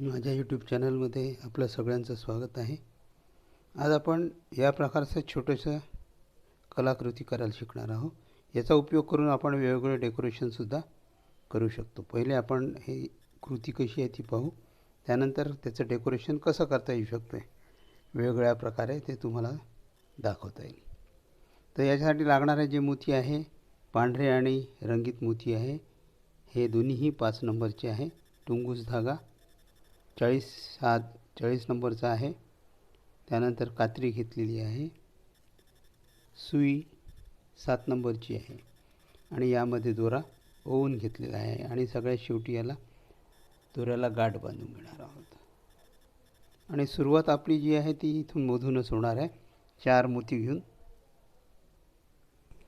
माझ्या यूट्यूब चॅनलमध्ये आपलं सगळ्यांचं स्वागत आहे. आज आपण या प्रकारचं छोटंसं कलाकृती करायला शिकणार आहोत. याचा उपयोग करून आपण वेगवेगळे डेकोरेशनसुद्धा करू शकतो. पहिले आपण हे कृती कशी आहे ती पाहू. त्यानंतर त्याचं डेकोरेशन कसं करता येऊ शकतं आहे वेगवेगळ्या प्रकारे ते तुम्हाला दाखवता येईल. तर याच्यासाठी लागणारे जे मोती आहे पांढरे आणि रंगीत मोती आहे हे दोन्हीही पाच नंबरचे आहे. टुंगूस धागा चाळीस सात चाळीस नंबरचा आहे. त्यानंतर कात्री घेतलेली आहे. सुई सात नंबरची आहे. आणि यामध्ये दोरा ओवून घेतलेला आहे. आणि सगळ्यात शेवटी याला दोऱ्याला गाठ बांधून घेणार आहोत. आणि सुरुवात आपली जी आहे ती इथून मधूनच होणार आहे. चार मोती घेऊन.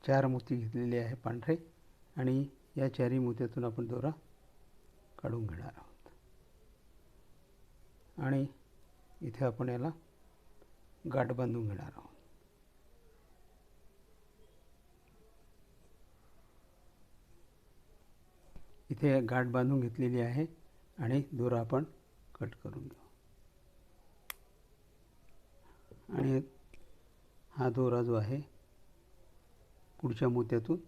चार मोती घेतलेले आहे पांढरे. आणि या चारही मोत्यातून आपण दोरा काढून घेणार आहोत. आणि इथे आपण याला गाठ बांधून घेणार आहोत. इथे गाठ बांधून घेतलेली आहे आणि दोरा आपण कट करून घेऊ. आणि हा दोरा जो आहे पुढच्या मोत्यातून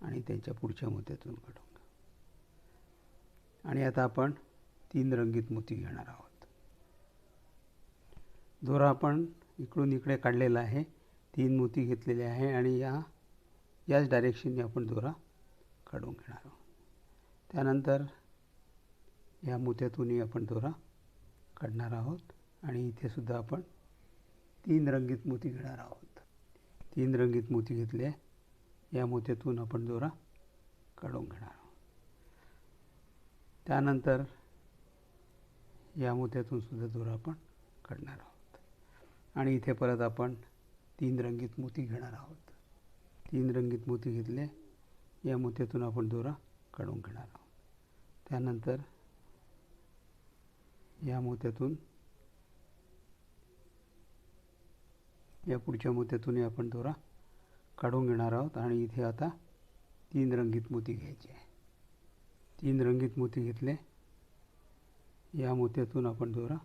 आणि त्याच्या पुढच्या मोत्यातून काढून घेऊ आणि आता आपण तीन रंगीत मोती घेणार आहोत. दोरा आपण इकडून इकडे काढलेला आहे. तीन मोती घेतलेले आहे आणि या याच डायरेक्शनने आपण दोरा काढून घेणार आहोत. त्यानंतर या मोत्यातूनही आपण दोरा काढणार आहोत आणि इथे सुद्धा आपण तीन रंगीत मोती घेणार आहोत. तीन रंगीत मोती घेतले या मोत्यातून आपण दोरा काढून घेणार आहोत. त्यानंतर या मोत्यातून सुद्धा दोरा आपण काढणार आहोत. आणि इथे परत आपण तीन रंगीत मोती घेणार आहोत. तीन रंगीत मोती घेतले या मोत्यातून आपण दोरा काढून घेणार आहोत. त्यानंतर या मोत्यातून या पुढच्या मोत्यातूनही आपण दोरा काढून घेणार आहोत आणि इथे आता तीन रंगीत मोती घ्यायचे आहे. तीन रंगीत मोती घेतले या मोत्यातून आपण दोरा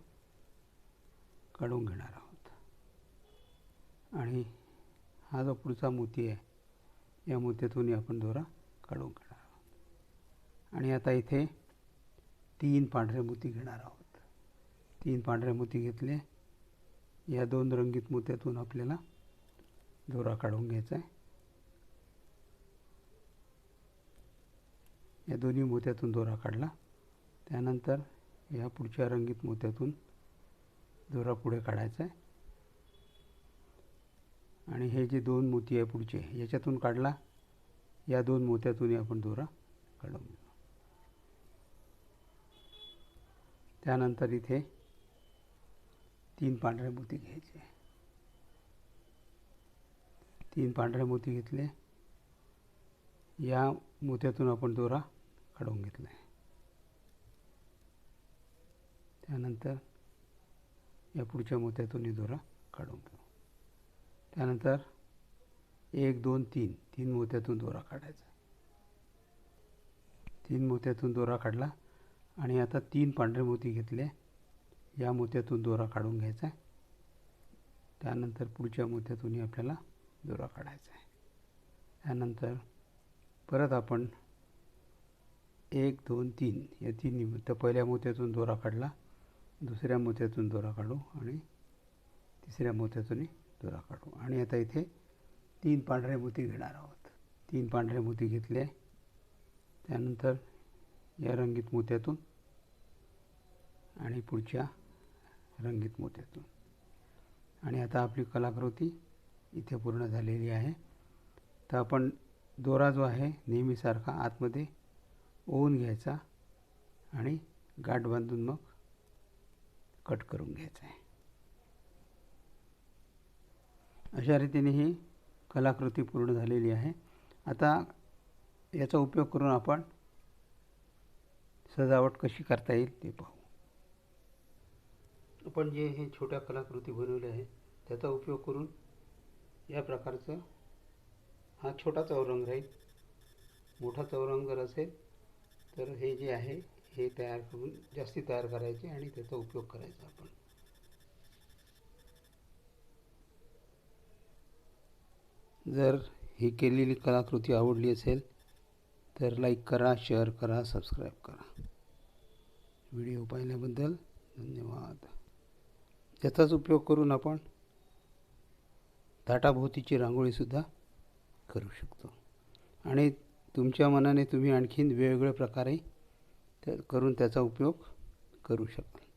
काढून घेणार आहोत. आणि हा जो पुढचा मोती आहे या मोत्यातूनही आपण दोरा काढून घेणार आहोत. आणि आता इथे तीन पांढरे मोती घेणार आहोत. तीन पांढरे मोती घेतले. या दोन रंगीत मोत्यातून आपल्याला दोरा काढून घ्यायचा आहे. या दोन्ही मोत्यातून दोरा काढला. त्यानंतर या पुढच्या रंगीत मोत्यातून दोरा पुढे काढायचा आहे. आणि हे जे दोन मोती आहे पुढचे याच्यातून काढला. या दोन मोत्यातूनही आपण दोरा काढून त्यानंतर इथे तीन पांढरे मोती घ्यायचे. तीन पांढरे मोती घेतले. या मोत्यातून आपण दोरा काढून घेतला आहे त्यानंतर या पुढच्या मोत्यातूनही दोरा काढून घेऊ. त्यानंतर एक दोन तीन. तीन मोत्यातून दोरा काढायचा. तीन मोत्यातून दोरा काढला आणि आता तीन पांढरे मोती घेतले. या मोत्यातून दोरा काढून घ्यायचा आहे. त्यानंतर पुढच्या मोत्यातूनही आपल्याला दोरा काढायचा आहे. त्यानंतर परत आपण एक दोन तीन या तिन्ही निमित्त पहिल्या मोत्यातून दोरा काढला दुसऱ्या मोत्यातून दोरा काढू आणि तिसऱ्या मोत्यातूनही दोरा काढू. आणि आता इथे तीन पांढरे मोती घेणार आहोत. तीन पांढरे मोती घेतले. त्यानंतर या रंगीत मोत्यातून आणि पुढच्या रंगीत मोत्यातून. आणि आता आपली कलाकृती इथे पूर्ण झालेली आहे. तर आपण दोरा जो आहे नेहमीसारखा आतमध्ये ओवून घ्यायचा आणि गाठ बांधून मग कट करून घ्यायचा आहे. अशा रीतीने ही कलाकृती पूर्ण झालेली आहे. आता याचा उपयोग करून आपण सजावट कशी करता येईल ते पाहू. आपण जे हे छोट्या कलाकृती बनवल्या आहे त्याचा उपयोग करून या प्रकारचं हा छोटा चौरंग राहील. मोठा चौरंग जर असेल तर हे जे आहे हे तयार करून जास्ती तयार करायचे आणि त्याचा उपयोग करायचा आपण. जर ही केलेली कलाकृती आवडली असेल तर लाईक करा शेअर करा सबस्क्राईब करा. व्हिडिओ पाहिल्याबद्दल धन्यवाद. याचाच उपयोग करून आपण ताटाभोवतीची रांगोळीसुद्धा करू शकतो. आणि तुमच्या मनाने तुम्ही आणखीन वेगवेगळ्या प्रकारे त्या करून त्याचा उपयोग करू शकाल.